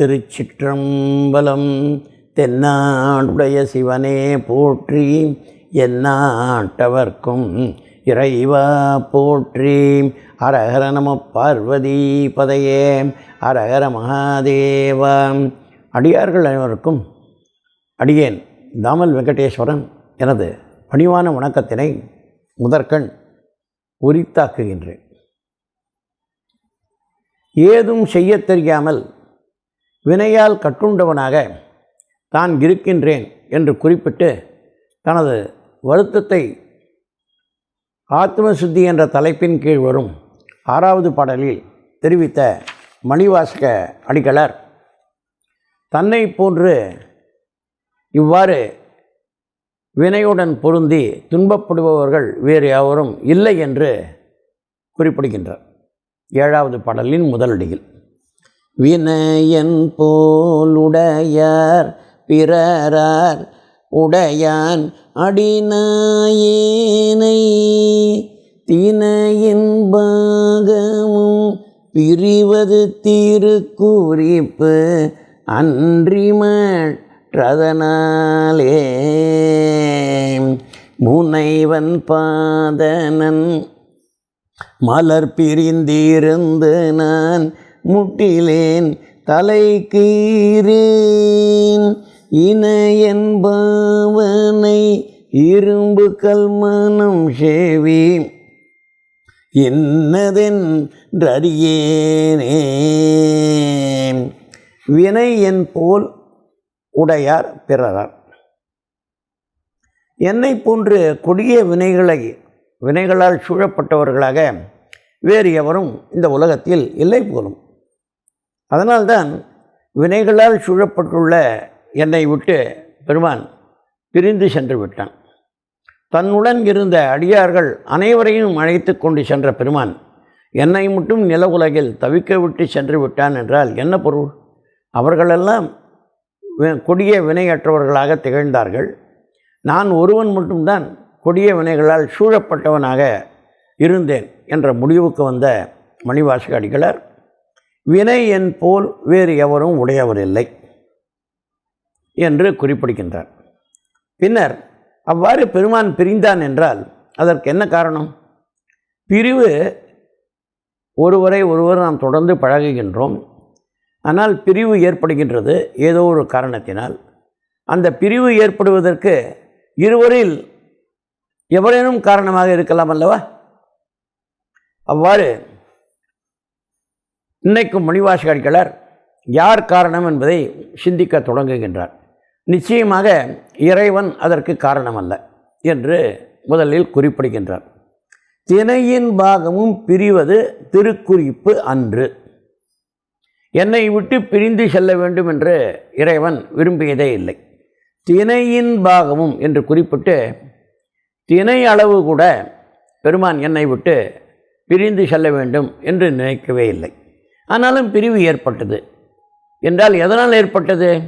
திருச்சிற்றம்பலம் தென்னாடுடைய சிவனே போற்றி எந்நாட்டவர்க்கும் இறைவா போற்றி. அரஹர நம பார்வதி பதையே அரஹர மகாதேவா. அடியார்கள் அனைவருக்கும் அடியேன் தாமல் வெங்கடேஸ்வரன் எனது பணிவான வணக்கத்தினை முதற்கண் உரித்தாக்குகின்றேன். ஏதும் செய்யத் தெரியாமல் வினையால் கட்டுண்டவனாக தான் இருக்கின்றேன் என்று குறிப்பிட்டு தனது வருத்தத்தை ஆத்மசுத்தி என்ற தலைப்பின் கீழ் வரும் ஆறாவது பாடலில் தெரிவித்த மணிவாசக அடிகளார் தன்னை போன்று இவ்வாறு வினையுடன் பொருந்தி துன்பப்படுபவர்கள் வேறு யாவரும் இல்லை என்று குறிப்பிடுகின்றார். ஏழாவது பாடலின் முதலடியில் வினயன் போலுடையார் பிறரார் உடையான் அடிநாயேனை தினையின் பாகமும் பிரிவது திருக்குறிப்பு அன்றிமற்றதனாலே முனைவன் பாதனன் மலர் பிரிந்திருந்து நான் முட்டிலேன் தலை கீரேன் இணையன்பவனை இரும்பு கல்மனம் சேவி என்னதென்றறியேனே வினை என் போல் உடையார் பிறரார் என்னை போன்று கொடிய வினைகளை வினைகளால் சூழப்பட்டவர்களாக வேறு எவரும் இந்த உலகத்தில் இல்லை போலும். அதனால்தான் வினைகளால் சூழப்பட்டுள்ள என்னை விட்டு பெருமான் பிரிந்து சென்று விட்டான். தன்னுடன் இருந்த அடியார்கள் அனைவரையும் அழைத்து கொண்டு சென்ற பெருமான் என்னை மட்டும் நில உலகில் தவிக்க விட்டு சென்று விட்டான் என்றால் என்ன பொருள்? அவர்களெல்லாம் கொடிய வினையற்றவர்களாக திகழ்ந்தார்கள். நான் ஒருவன் மட்டும்தான் கொடிய வினைகளால் சூழப்பட்டவனாக இருந்தேன் என்ற முடிவுக்கு வந்த மணிவாசக அடிகளார் வினை என் போல் வேறு எவரும் உடையவர் இல்லை என்று குறிப்பிடுகின்றார். பின்னர் அவ்வாறு பெருமான் பிரிந்தான் என்றால் அதற்கு என்ன காரணம்? பிரிவு ஒருவரை ஒருவர் நாம் தொடர்ந்து பழகுகின்றோம். ஆனால் பிரிவு ஏற்படுகின்றது ஏதோ ஒரு காரணத்தினால். அந்த பிரிவு ஏற்படுவதற்கு இருவரில் எவரேனும் காரணமாக இருக்கலாம் அல்லவா? அவ்வாறு இன்னைக்கும் மணிவாசக யார் காரணம் என்பதை சிந்திக்க தொடங்குகின்றார். நிச்சயமாக இறைவன் அதற்கு காரணம் அல்ல என்று முதலில் குறிப்பிடுகின்றார். திணையின் பாகமும் பிரிவது திருக்குறிப்பு அன்று. என்னை விட்டு பிரிந்து செல்ல வேண்டும் என்று இறைவன் விரும்பியதே இல்லை. திணையின் பாகமும் என்று குறிப்பிட்டு திணை அளவு கூட பெருமான் என்னை விட்டு பிரிந்து செல்ல வேண்டும் என்று நினைக்கவே இல்லை. ஆனாலும் பிரிவு ஏற்பட்டது. என்றால் எதனால் ஏற்பட்டது?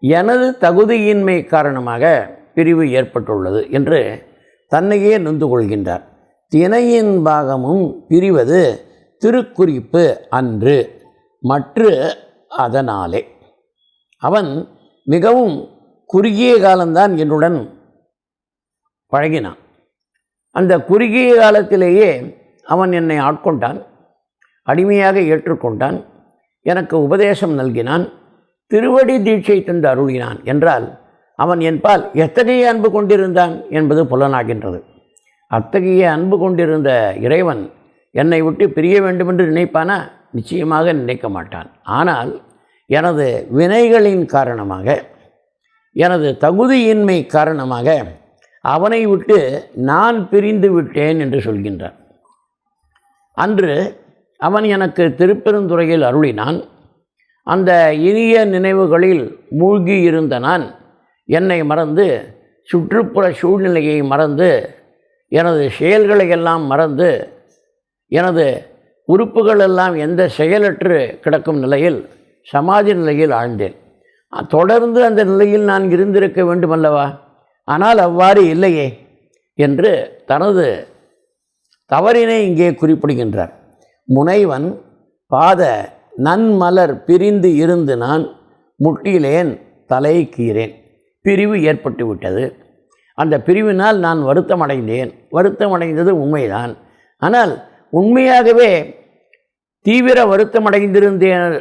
எனது தகுதியின்மை காரணமாக பிரிவு ஏற்பட்டுள்ளது என்று தன்னையே நொந்து கொள்கின்றார். திணையின் பாகமும் பிரிவது திருக்குறிப்பு அன்று மற்ற அதனாலே. அவன் மிகவும் குறுகிய காலம்தான் என்னுடன் பழகினான். அந்த குறுகிய காலத்திலேயே அவன் என்னை ஆட்கொண்டான். அடிமையாக ஏற்றுக்கொண்டான். எனக்கு உபதேசம் நல்கினான். திருவடி தீட்சை தந்து அருளினான் என்றால் அவன் என்பால் எத்தகைய அன்பு கொண்டிருந்தான் என்பது புலனாகின்றது. அத்தகைய அன்பு கொண்டிருந்த இறைவன் என்னை விட்டு பிரிய வேண்டுமென்று நினைப்பானா? நிச்சயமாக நினைக்க மாட்டான். ஆனால் எனது வினைகளின் காரணமாக எனது தகுதியின்மை காரணமாக அவனை விட்டு நான் பிரிந்து விட்டேன் என்று சொல்கின்றான். அன்று அவன் எனக்கு திருப்பெருந்துறையில் அருளினான். அந்த இனிய நினைவுகளில் மூழ்கி இருந்த நான் என்னை மறந்து சுற்றுப்புற சூழ்நிலையை மறந்து எனது செயல்களை எல்லாம் மறந்து எனது உறுப்புகள் எல்லாம் எந்த செயலற்று கிடக்கும் நிலையில் சமாதி நிலையில் ஆழ்ந்தேன். தொடர்ந்து அந்த நிலையில் நான் இருந்திருக்க வேண்டுமல்லவா? ஆனால் அவ்வாறு இல்லையே என்று தனது தவறினை இங்கே குறிப்பிடுகின்றார். முனைவன் பாத நன்மலர் பிரிந்து இருந்து நான் முட்டிலேன் தலை கீறேன் பிரிவு ஏற்பட்டு விட்டது அந்த பிரிவினால் நான் வருத்தம் அடைந்தேன் வருத்தம் அடைந்தது உண்மைதான். ஆனால் உண்மையாகவே தீவிர வருத்தமடைந்திருந்தேன்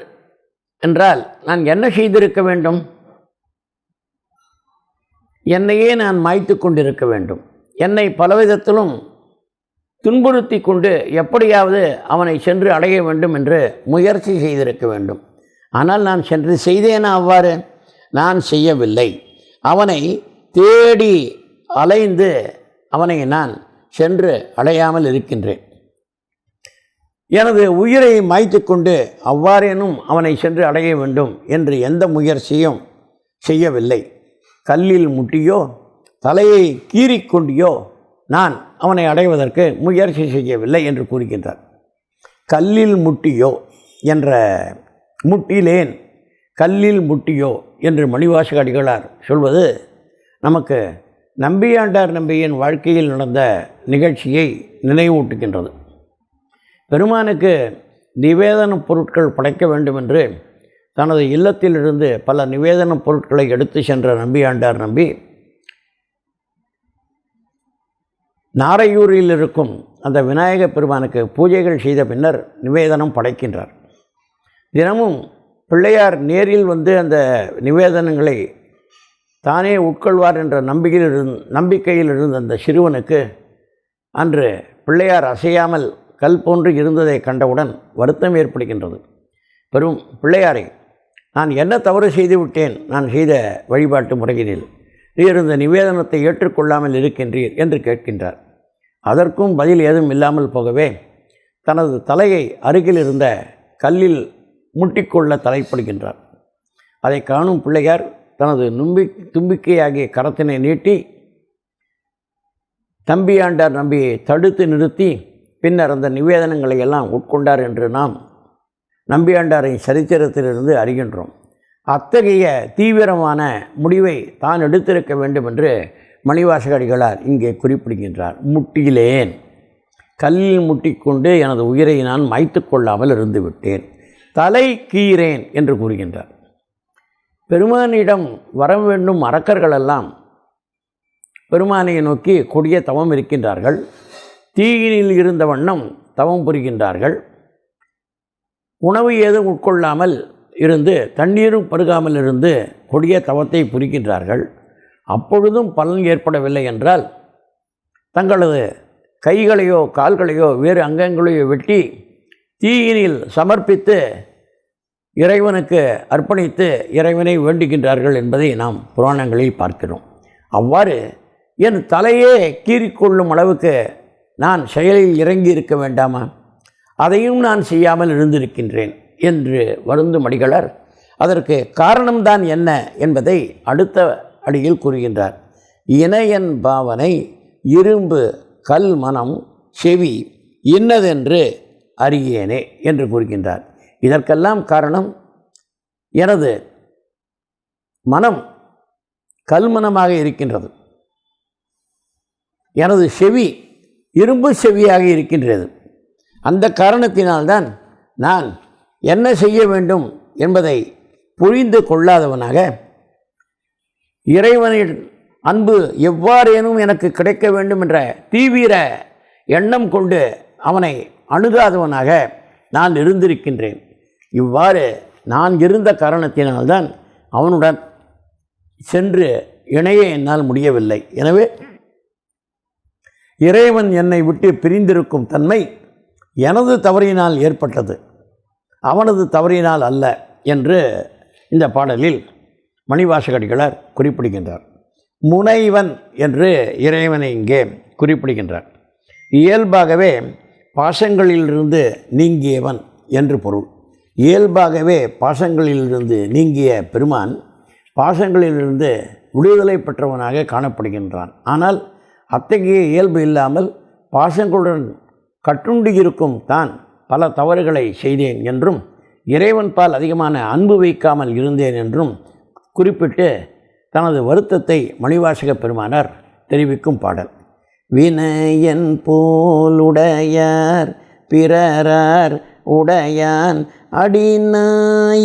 என்றால் நான் என்ன செய்திருக்க வேண்டும்? என்னையே நான் மாய்த்து கொண்டிருக்க வேண்டும். என்னை பலவிதத்திலும் துன்புறுத்தி கொண்டு எப்படியாவது அவனை சென்று அடைய வேண்டும் என்று முயற்சி செய்திருக்க வேண்டும். ஆனால் நான் சென்று செய்தேனா அவ்வாறு? நான் செய்யவில்லை. அவனை தேடி அலைந்து அவனை நான் சென்று அடையாமல் இருக்கின்றேன். எனது உயிரை மாய்த்து கொண்டு அவ்வாறேனும் அவனை சென்று அடைய வேண்டும் என்று எந்த முயற்சியும் செய்யவில்லை. கல்லில் முட்டியோ தலையை கீறிக்கொண்டியோ நான் அவனை அடைவதற்கு முயற்சி செய்யவில்லை என்று கூறுகின்றார். கல்லில் முட்டியோ என்ற முட்டிலேன் கல்லில் முட்டியோ என்று மணிவாசக அடிகளார் சொல்வது நமக்கு நம்பியாண்டார் நம்பியின் வாழ்க்கையில் நடந்த நிகழ்ச்சியை நினைவூட்டுகின்றது. பெருமானுக்கு நிவேதன பொருட்கள் படைக்க வேண்டும் என்று தனது இல்லத்திலிருந்து பல நிவேதன பொருட்களை எடுத்து சென்ற நம்பியாண்டார் நம்பி நாரையூரில் இருக்கும் அந்த விநாயக பெருமானுக்கு பூஜைகள் செய்த பின்னர் நிவேதனம் படைக்கின்றார். தினமும் பிள்ளையார் நேரில் வந்து அந்த நிவேதனங்களை தானே உட்கொள்வார் என்ற நம்பிக்கையில் இருந் நம்பிக்கையில் இருந்த அந்த சிறுவனுக்கு அன்று பிள்ளையார் அசையாமல் கல் போன்று இருந்ததை கண்டவுடன் வருத்தம் ஏற்படுகின்றது. பெரும் பிள்ளையாரை நான் என்ன தவறு செய்துவிட்டேன்? நான் செய்த வழிபாட்டு முறையினில் நீர் இந்த நிவேதனத்தை ஏற்றுக்கொள்ளாமல் இருக்கின்றீர் என்று கேட்கின்றார். அதற்கும் பதில் ஏதும் இல்லாமல் போகவே தனது தலையை அருகில் இருந்த கல்லில் முட்டிக்கொள்ள தலைப்படுகின்றார். அதை காணும் பிள்ளையார் தனது நும்பி தும்பிக்கையாகிய கரத்தினை நீட்டி தம்பியாண்டார் நம்பியை தடுத்து நிறுத்தி பின்னர் அந்த நிவேதனங்களை எல்லாம் உட்கொண்டார் என்று நாம் நம்பியாண்டாரின் சரித்திரத்திலிருந்து அறிகின்றோம். அத்தகைய தீவிரமான முடிவை தான் எடுத்திருக்க வேண்டும் என்று மணிவாசகடிகளார் இங்கே குறிப்பிடுகின்றார். முட்டியிலேன் கல்லில் முட்டிக்கொண்டு எனது உயிரை நான் மாய்த்து கொள்ளாமல் இருந்து விட்டேன். தலை கீறேன் என்று கூறுகின்றார். பெருமானிடம் வர வேண்டும் அரக்கர்களெல்லாம் பெருமானை நோக்கி கொடிய தவம் இருக்கின்றார்கள். தீயினில் இருந்த வண்ணம் தவம் புரிகின்றார்கள். உணவு ஏதும் உட்கொள்ளாமல் இருந்து தண்ணீரும் பருகாமல் இருந்து கொடிய தவத்தை புரிக்கின்றார்கள் அப்பொழுதும் பலன் ஏற்படவில்லை என்றால் தங்களது கைகளையோ கால்களையோ வேறு அங்கங்களையோ வெட்டி தீயினில் சமர்ப்பித்து இறைவனுக்கு அர்ப்பணித்து இறைவனை வேண்டுகின்றார்கள் என்பதை நாம் புராணங்களில் பார்க்கிறோம். அவ்வாறு என் தலையே கீறிக்கொள்ளும் அளவுக்கு நான் செயலில் இறங்கி இருக்க வேண்டாமா? அதையும் நான் செய்யாமல் இருந்திருக்கின்றேன். என்று வருந்தும் அடிகளர். அதற்கு காரணம்தான் என்ன என்பதை அடுத்த அடியில் கூறுகின்றார். இணையன் பாவனை இரும்பு கல் மனம் செவி இன்னதென்று அறியேனே என்று கூறுகின்றார். இதற்கெல்லாம் காரணம் எனது மனம் கல்மனமாக இருக்கின்றது. எனது செவி இரும்பு செவியாக இருக்கின்றது. அந்த காரணத்தினால்தான் நான் என்ன செய்ய வேண்டும் என்பதை புரிந்து கொள்ளாதவனாக இறைவனின் அன்பு எவ்வாறேனும் எனக்கு கிடைக்க வேண்டும் என்ற தீவிர எண்ணம் கொண்டு அவனை அணுகாதவனாக நான் இருந்திருக்கின்றேன். இவ்வாறு நான் இருந்த காரணத்தினால்தான் அவனுடன் சென்று இணைய என்னால் முடியவில்லை. எனவே இறைவன் என்னை விட்டு பிரிந்திருக்கும் தன்மை எனது தவறினால் ஏற்பட்டது. அவனது தவறினால் அல்ல என்று இந்த பாடலில் மணிவாசகடிகளார் குறிப்பிடுகின்றார். முனைவன் என்று இறைவனை இங்கே குறிப்பிடுகின்றார். இயல்பாகவே பாசங்களிலிருந்து நீங்கியவன் என்று பொருள். இயல்பாகவே பாசங்களிலிருந்து நீங்கிய பெருமான் பாசங்களிலிருந்து விடுதலை பெற்றவனாக காணப்படுகின்றான். ஆனால் அத்தகைய இயல்பு இல்லாமல் பாசங்களுடன் கட்டுண்டு இருக்கும் தான் பல தவறுகளை செய்தேன் என்றும் இறைவன் பால் அதிகமான அன்பு வைக்காமல் இருந்தேன் என்றும் குறிப்பிட்டு தனது வருத்தத்தை மணிவாசக பெருமானார் தெரிவிக்கும் பாடல். வினயன் போலுடையார் பிறரார் உடையான் அடிநாயினை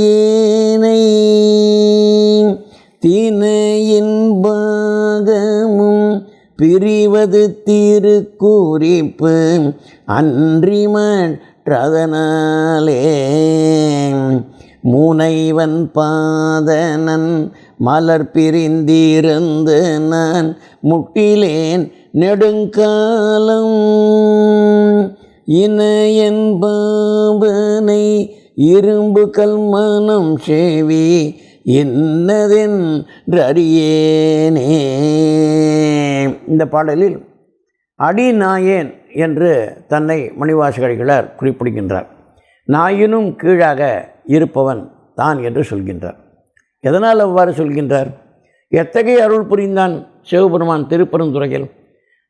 தினையின் பாகமும் பிரிவது திருக்குறிப்பு அன்றி மற்றதனாலே முனைவன் பாதனன் மலர் பிரிந்திருந்து நான் முட்டிலேன் நெடுங்காலம். இணையன் பாபனை இரும்பு கல்மனம் செவி என்னதென்றறியேனே இந்த பாடலில் அடி நாயேன் என்று தன்னை மணிவாசகடிகளார் குறிப்பிடுகின்றார். நாயினும் கீழாக இருப்பவன் தான் என்று சொல்கின்றார். எதனால் அவ்வாறு சொல்கின்றார்? எத்தகைய அருள் புரிந்தான் சிவபெருமான் திருப்பெருந்துறையில்?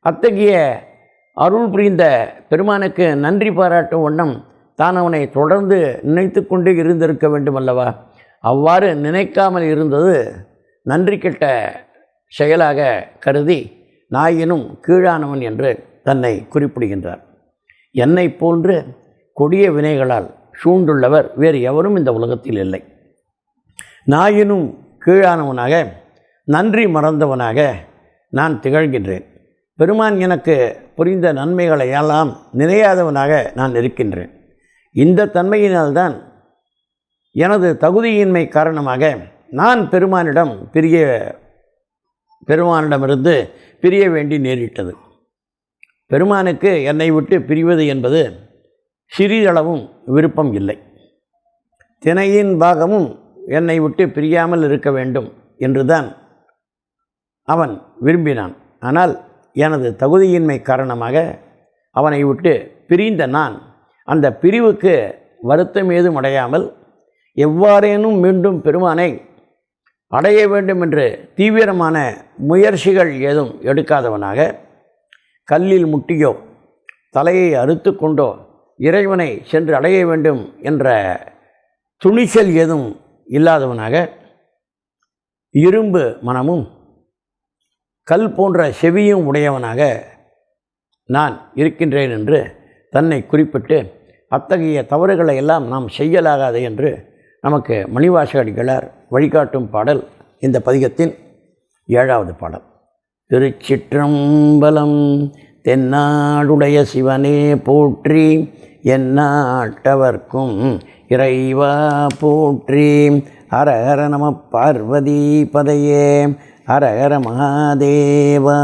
அத்தகைய அருள் புரிந்த பெருமானுக்கு நன்றி பாராட்டும் வண்ணம் தான் அவனை தொடர்ந்து நினைத்து கொண்டே இருந்திருக்க வேண்டும் அல்லவா அவ்வாறு நினைக்காமல் இருந்தது நன்றி கெட்ட செயலாக கருதி நாயினும் கீழானவன் என்று தன்னை குறிப்பிடுகின்றார். என்னை போன்று கொடிய வினைகளால் சூண்டுள்ளவர் வேறு எவரும் இந்த உலகத்தில் இல்லை. நாயினும் கீழானவனாக நன்றி மறந்தவனாக நான் திகழ்கின்றேன். பெருமான் எனக்கு புரிந்த நன்மைகளை எல்லாம் நினையாதவனாக நான் இருக்கின்றேன். இந்த தன்மையினால்தான் எனது தகுதியின்மை காரணமாக நான் பெருமானிடம் பிரிய பெருமானிடமிருந்து பிரிய வேண்டி நேரிட்டது. பெருமானுக்கு என்னை விட்டு பிரிவது என்பது சிறிதளவும் விருப்பம் இல்லை. தினையின் பாகமும் என்னை விட்டு பிரியாமல் இருக்க வேண்டும் என்றுதான் அவன் விரும்பினான். ஆனால் எனது தகுதியின்மை காரணமாக அவனை விட்டு பிரிந்த நான் அந்த பிரிவுக்கு வருத்தம் ஏதும் அடையாமல் எவ்வாறேனும் மீண்டும் பெருமானை அடைய வேண்டும் என்று தீவிரமான முயற்சிகள் ஏதும் எடுக்காதவனாக கல்லில் முட்டியோ தலையை அறுத்து கொண்டோ இறைவனை சென்று அடைய வேண்டும் என்ற துணிச்சல் ஏதும் இல்லாதவனாக இரும்பு மனமும் கல் போன்ற செவியும் உடையவனாக நான் இருக்கின்றேன் என்று தன்னை குறிப்பிட்டு அத்தகைய தவறுகளை எல்லாம் நாம் செய்யலாகாது என்று நமக்கு மணிவாசகடிகளார் வழிகாட்டும் பாடல் இந்த பதிகத்தின் ஏழாவது பாடல். திருச்சிற்றம்பலம் தென்னாடுடைய சிவனே போற்றி என்னாட்டவர்க்கும் இறைவா போற்றி. ஹரஹர நம பார்வதி பதையே ஹரஹர மகாதேவா.